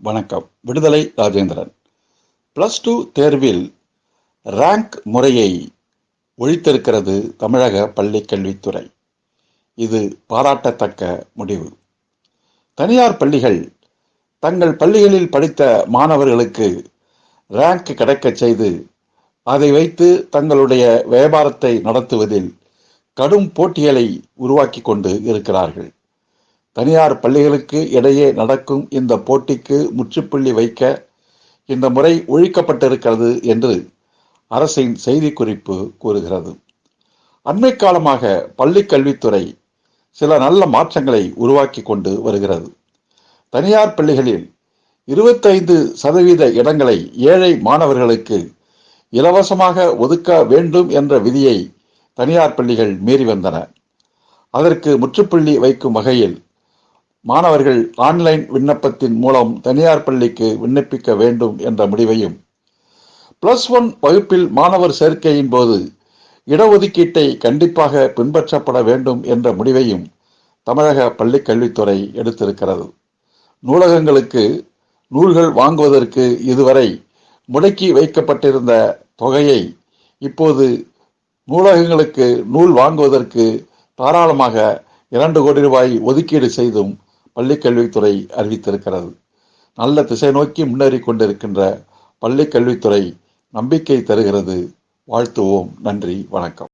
வணக்கம். Viduthalai Rajendran. Plus two தேர்வில் rank முறையை ஒழித்திருக்கிறது தமிழக பள்ளி கல்வித்துறை இது பாராட்டத்தக்க முடிவு. தனியார் பள்ளிகள் தங்கள் பள்ளிகளில் படித்த மாணவர்களுக்கு ரேங்க் கிடைக்கச் செய்து அதை வைத்து தங்களுடைய வியாபாரத்தை நடத்துவதில் கடும் போட்டிகளை உருவாக்கி கொண்டு இருக்கிறார்கள். தனியார் பள்ளிகளுக்கு இடையே நடக்கும் இந்த போட்டிக்கு முற்றுப்புள்ளி வைக்க இந்த முறை ஒழிக்கப்பட்டிருக்கிறது என்று அரசின் செய்திக்குறிப்பு கூறுகிறது. அண்மை காலமாக பள்ளி கல்வித்துறை சில நல்ல மாற்றங்களை உருவாக்கி கொண்டு வருகிறது. தனியார் பள்ளிகளில் இருபத்தைந்து சதவீத இடங்களை ஏழை மாணவர்களுக்கு இலவசமாக ஒதுக்க வேண்டும் என்ற விதியை தனியார் பள்ளிகள் மீறி வந்தன. அதற்கு முற்றுப்புள்ளி வைக்கும் வகையில் மாணவர்கள் ஆன்லைன் விண்ணப்பத்தின் மூலம் தனியார் பள்ளிக்கு விண்ணப்பிக்க வேண்டும் என்ற முடிவையும் பிளஸ் ஒன் வகுப்பில் மாணவர் சேர்க்கையின் போது இடஒதுக்கீட்டை கண்டிப்பாக பின்பற்றப்பட வேண்டும் என்ற முடிவையும் தமிழக பள்ளிக் கல்வித்துறை எடுத்திருக்கிறது. நூலகங்களுக்கு நூல்கள் வாங்குவதற்கு இதுவரை முடக்கி வைக்கப்பட்டிருந்த தொகையை இப்போது நூலகங்களுக்கு நூல் வாங்குவதற்கு தாராளமாக இரண்டு கோடி ரூபாய் ஒதுக்கீடு செய்தும் பள்ளிக்கல்வித்துறை அறிவித்திருக்கிறது. நல்ல திசை நோக்கி முன்னேறி கொண்டிருக்கின்ற பள்ளிக்கல்வித்துறை நம்பிக்கை தருகிறது. வாழ்த்துவோம். நன்றி. வணக்கம்.